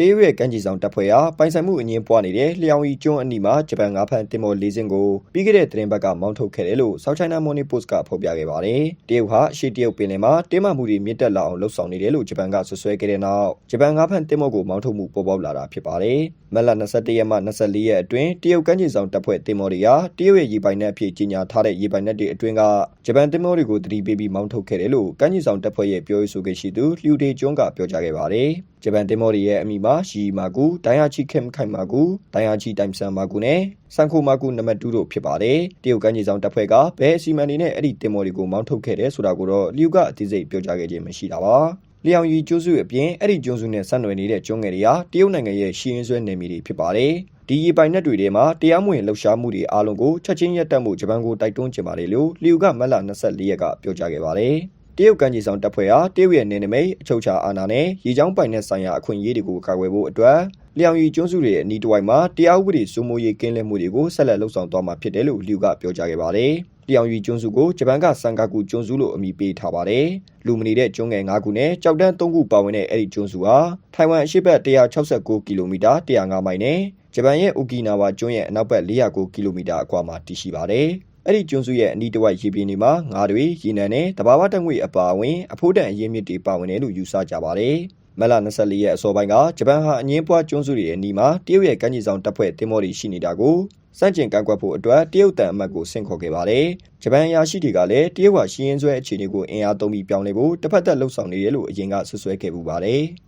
တေးရွက်ကမ်းခြေဆောင်တပ်ဖွဲ့ဟာပိုင်ဆိုင်မှုအငင်းပွားနေတဲ့လျှောင်ရီကျွန်းအနီးမှာဂျပန်ငါးဖမ်းတင်မော်လေးစင်းကိုပြီးခဲ့တဲ့သတင်းပတ်ကမောင်းထုတ်ခဲ့တယ်လို့ South China Morning Post ကဖော်ပြခဲ့ပါတယ်။တရုတ်ဟာအရှေ့တရုတ်ပင်လယ်မှာတင်းမာမှုတွေမြင့်တက်လာအောင်လှုံ့ဆော်နေတယ်လို့ဂျပန်ကဆွဆွဲခဲ့တဲ့နောက်ဂျပန်ငါးဖမ်းတင်မော်ကိုမောင်းထုတ်မှုပေါ်ပေါက်လာတာဖြစ်ပါတယ်။မက်လ21ရက်မှ24ရက်အတွင်းတရုတ်ကမ်းခြေဆောင်တပ်ဖွဲ့တင်မော်တွေဟာတရုတ်ရဲ့ရေပိုင်နက်အဖြစ်ကြီးညာထားတဲ့ရေပိုင်နက်တွေအတွင်းကဂျပန်တင်မော်တွေကိုတတိပေးပြီးမောင်းထုတ်ခဲ့တယ်လို့ကမ်းခြေဆောင်တပ်ဖွဲ့ရဲ့ပြောရေးဆိုခွင့်ရှိသူလျူဒေကျွန်းကပြောကြားခဲ့ပါတယ်။ဂျပန်တင်မော်တွေရဲ့အမိမှာရှီမာကူဒိုင်ယာချီခင်ခိုင်မာကူဒိုင်ယာချီတိုင်ဆန်မာကူနဲ့ဆန်ခိုမာကူနံပါတ်2တို့ဖြစ်ပါတယ်။တရုတ်ကမ်းခြေဆောင်တပ်ဖွဲ့ကဘယ်အစီအမံတွေနဲ့အဲ့ဒီတင်မော်တွေကိုမောင်းထုတ်ခဲ့တယ်ဆိုတာကိုတော့လျူကအသေးစိတ်ပြောကြားခဲ့ခြင်းမရှိတာပါ။လျောင်ရီကျွန်းစုအပြင်အဲ့ဒီကျွန်းစုနဲ့ဆက်နွယ်နေတဲ့ကျွန်းငယ်တွေဟာတရုတ်နိုင်ငံရဲ့ရှီရင်ဆွဲနယ်မြေတွေဖြစ်ပါတယ်။ဒီရေပိုင်နက်တွေထဲမှာတရားမဝင်လှုပ်ရှားမှုတွေအားလုံးကိုချက်ချင်းရပ်တန့်မှုဂျပန်ကိုတိုက်တွန်းချင်ပါတယ်လို့လျူကမက်လာ24ရက်ကပြောကြားခဲ့ပါတယ်။ တရုတ်ကမ်းခြေဆောင်တပ်ဖွဲ့ဟာတရုတ်ရဲ့နယ်နိမိတ်အချုပ်အခြာအာဏာနဲ့ရေကြောင်းပိုင်နက်ဆိုင်ရာအခွင့်အရေးတွေကိုကာကွယ်ဖို့အတွက်လျောင်ရီကျွန်းစုတွေရဲ့အနီးတစ်ဝိုက်မှာတရားဥပဒေစိုးမိုးရေးကင်းလဲမှုတွေကိုဆက်လက်လှုပ်ဆောင်သွားမှာဖြစ်တယ်လို့လျူကပြောကြားခဲ့ပါတယ်။လျောင်ရီကျွန်းစုကိုဂျပန်ကစန်ကာကူကျွန်းစုလို့အမည်ပေးထားပါတယ်။လူမနေတဲ့ကျွန်းငယ်၅ခုနဲ့ကြောက်တန်း၃ခုပါဝင်တဲ့အဲ့ဒီကျွန်းစုဟာထိုင်ဝမ်အရှေ့ဘက်169ကီလိုမီတာ105မိုင်နဲ့ဂျပန်ရဲ့အိုကီနာဝါကျွန်းရဲ့အနောက်ဘက်409ကီလိုမီတာအကွာမှာတည်ရှိပါတယ်။ အဲ့ဒီကျွန်းစုရဲ့အနီးတစ်ဝိုက်ရေပြင်တွေမှာငါးတွေရေနံနဲ့တဘာဝတက်ငွေအပါအဝင်အဖိုးတန်အရင်းမြစ်တွေပါဝင်တယ်လို့ယူဆကြပါတယ်။မက်လာ24ရက်အစောပိုင်းကဂျပန်ဟာအငင်းပွားကျွန်းစုတွေရဲ့အနီးမှာတရုတ်ရဲ့ကမ်းခြေဆောင်တပ်ဖွဲ့တင်မောတွေရှိနေတာကိုစန့်ကျင်ကန့်ကွက်ဖို့အတွက်တရုတ်တန်အမတ်ကိုဆင့်ခေါ်ခဲ့ပါတယ်။ဂျပန်အရာရှိတွေကလည်းတရုတ်ဟာရှင်းရင်ဆွဲအခြေအနေကိုအင်အားသုံးပြီးပြောင်းလဲဖို့တစ်ဖက်သက်လှုပ်ဆောင်နေတယ်လို့အရင်ကဆွဆွဲခဲ့ပူပါတယ်။